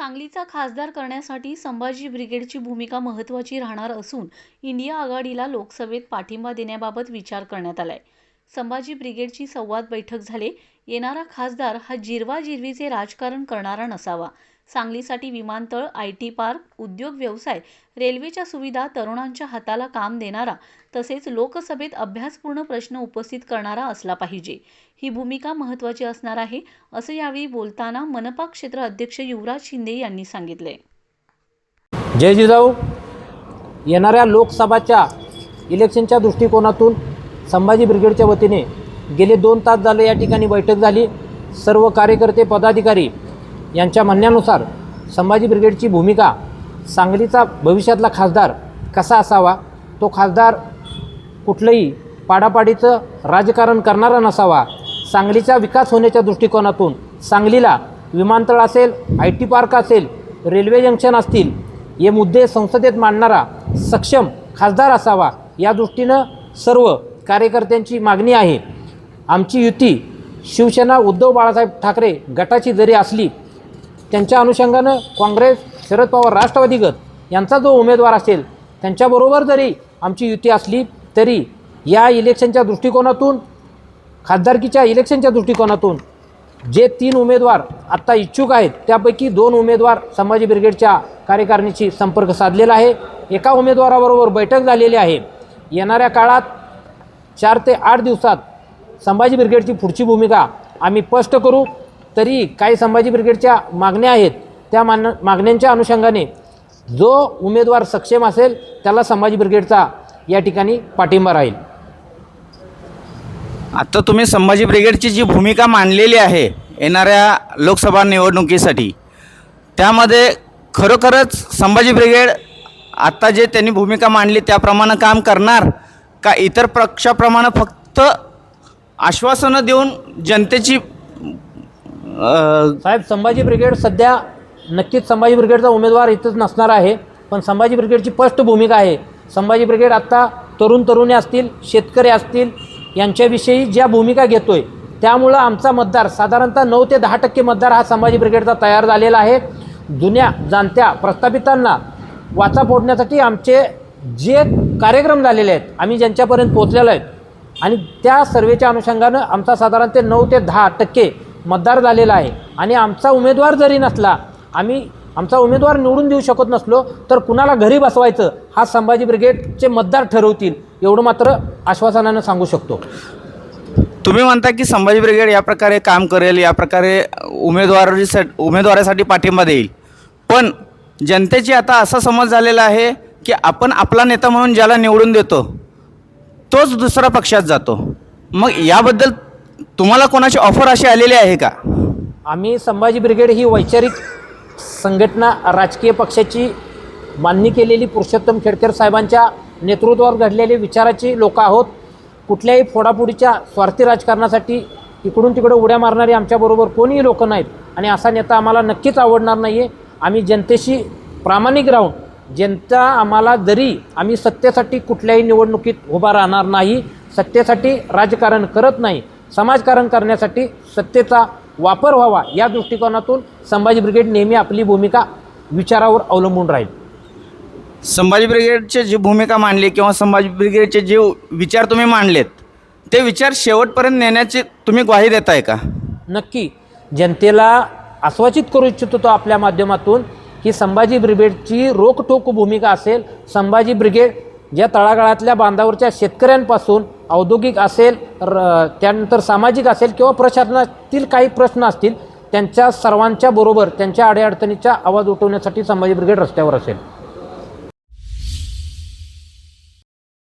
सांगलीचा खासदार करण्यासाठी संभाजी ब्रिगेडची भूमिका महत्त्वाची राहणार असून इंडिया आघाडीला लोकसभेत पाठिंबा देण्याबाबत विचार करण्यात आलाय. संभाजी ब्रिगेडची संवाद बैठक झाले. येणारा खासदार हा जिरवाजिरवीचे राजकारण करणारा नसावा. सांगलीसाठी विमानतळ आय टी पार्क उद्योग व्यवसाय रेल्वेच्या सुविधा तरुणांच्या हाताला काम देणारा तसेच लोकसभेत अभ्यासपूर्ण प्रश्न उपस्थित करणारा असला पाहिजे. ही भूमिका महत्त्वाची असणार आहे असं यावेळी बोलताना मनपा क्षेत्र अध्यक्ष युवराज शिंदे यांनी सांगितले. जय जिजाऊ. येणाऱ्या लोकसभाच्या इलेक्शनच्या दृष्टिकोनातून संभाजी ब्रिगेडच्या वतीने गेले दोन तास झाले या ठिकाणी बैठक झाली. सर्व कार्यकर्ते पदाधिकारी यांच्या म्हणण्यानुसार संभाजी ब्रिगेडची भूमिका सांगलीचा भविष्यातला खासदार कसा असावा तो खासदार कुठलंही पाडापाडीचं राजकारण करणारा नसावा सांगलीचा विकास होण्याच्या दृष्टिकोनातून सांगलीला विमानतळ असेल आय टी पार्क असेल रेल्वे जंक्शन असतील हे मुद्दे संसदेत मांडणारा सक्षम खासदार असावा या दृष्टीनं सर्व कार्यकर्त्यांची मागणी आहे. आमची युती शिवसेना उद्धव बाळासाहेब ठाकरे गटाची जरी असली त्यांच्या अनुषंगानं काँग्रेस शरद पवार राष्ट्रवादी गट यांचा जो उमेदवार असेल त्यांच्याबरोबर जरी आमची युती असली तरी या इलेक्शनच्या दृष्टिकोनातून खासदारकीच्या इलेक्शनच्या दृष्टिकोनातून जे तीन उमेदवार आत्ता इच्छुक आहेत त्यापैकी दोन उमेदवार संभाजी ब्रिगेडच्या कार्यकारिणीशी संपर्क साधलेला आहे. एका उमेदवाराबरोबर बैठक झालेली आहे. येणाऱ्या काळात चार ते आठ दिवसात संभाजी ब्रिगेडची पुढची भूमिका आम्ही स्पष्ट करू. तरी काही संभाजी ब्रिगेडच्या मागण्या आहेत. त्या मान मागण्यांच्या अनुषंगाने जो उमेदवार सक्षम असेल त्याला संभाजी ब्रिगेडचा या ठिकाणी पाठिंबा राहील. आता तुम्ही संभाजी ब्रिगेडची जी भूमिका मांडलेली आहे येणाऱ्या लोकसभा निवडणुकीसाठी त्यामध्ये खरोखरच संभाजी ब्रिगेड आत्ता जे त्यांनी भूमिका मांडली त्याप्रमाणे काम करणार का इतर पक्षाप्रमाणे फक्त आश्वासनं देऊन जनतेची साहेब संभाजी ब्रिगेड सध्या नक्कीच संभाजी ब्रिगेडचा उमेदवार इथंच नसणार आहे पण संभाजी ब्रिगेडची स्पष्ट भूमिका आहे. संभाजी ब्रिगेड आत्ता तरुण तरुणी असतील शेतकरी असतील यांच्याविषयी ज्या भूमिका घेतो आहे त्यामुळं आमचा मतदार साधारणतः नऊ ते दहा टक्के मतदार हा संभाजी ब्रिगेडचा तयार झालेला आहे. जुन्या जाणत्या प्रस्थापितांना वाचा फोडण्यासाठी आमचे जे कार्यक्रम झालेले आहेत आम्ही ज्यांच्यापर्यंत पोहोचलेलो आहेत आणि त्या सर्वेच्या अनुषंगानं आमचा साधारण ते नऊ ते दहा टक्के मतदार झालेला आहे. आणि आमचा उमेदवार जरी नसला आम्ही आमचा उमेदवार निवडून देऊ शकत नसलो तर कुणाला घरी बसवायचं हा संभाजी ब्रिगेडचे मतदार ठरवतील एवढं मात्र आश्वासनानं सांगू शकतो. तुम्ही म्हणता की संभाजी ब्रिगेड या प्रकारे काम करेल या प्रकारे उमेदवारीसाठी उमेदवारासाठी पाठिंबा देईल. पण जनतेची आता असा समज झालेला आहे की आपण आपला नेता म्हणून ज्याला निवडून देतो तोच दुसऱ्या पक्षात जातो. मग याबद्दल तुम्हाला कोणाची ऑफर अशी आलेली आहे का? आम्ही संभाजी ब्रिगेड ही वैचारिक संघटना राजकीय पक्षाची मान्य केलेली पुरुषोत्तम खेडकर साहेबांच्या नेतृत्वावर घडलेले विचाराची लोक आहोत. कुठल्याही फोडाफोडीच्या स्वार्थी राजकारणासाठी इकडून तिकडं उड्या मारणारी आमच्याबरोबर कोणीही लोक नाहीत. आणि असा नेता आम्हाला नक्कीच आवडणार नाही आहे आम्ही जनतेशी प्रामाणिक राहून जनता आम्हाला जरी आम्ही सत्तेसाठी कुठल्याही निवडणुकीत उभा राहणार नाही सत्तेसाठी राजकारण करत नाही समाजकारण करण्यासाठी सत्तेचा वापर व्हावा या दृष्टिकोनातून संभाजी ब्रिगेड नेहमी आपली भूमिका विचारावर अवलंबून राहील. संभाजी ब्रिगेडची जी भूमिका मांडली किंवा संभाजी ब्रिगेडचे जे विचार तुम्ही मांडलेत ते विचार शेवटपर्यंत नेण्याची तुम्ही ग्वाही देताय का? नक्की. जनतेला आश्वासित करू इच्छितो तो आपल्या माध्यमातून की संभाजी ब्रिगेडची रोखठोक भूमिका असेल संभाजी ब्रिगेड ज्या तळागाळातल्या बांधावरच्या शेतकऱ्यांपासून औद्योगिक असेल र त्यानंतर सामाजिक असेल किंवा प्रशासनातील काही प्रश्न असतील त्यांच्या सर्वांच्या बरोबर त्यांच्या अडीअडचणीचा आवाज उठवण्यासाठी संभाजी ब्रिगेड रस्त्यावर असेल.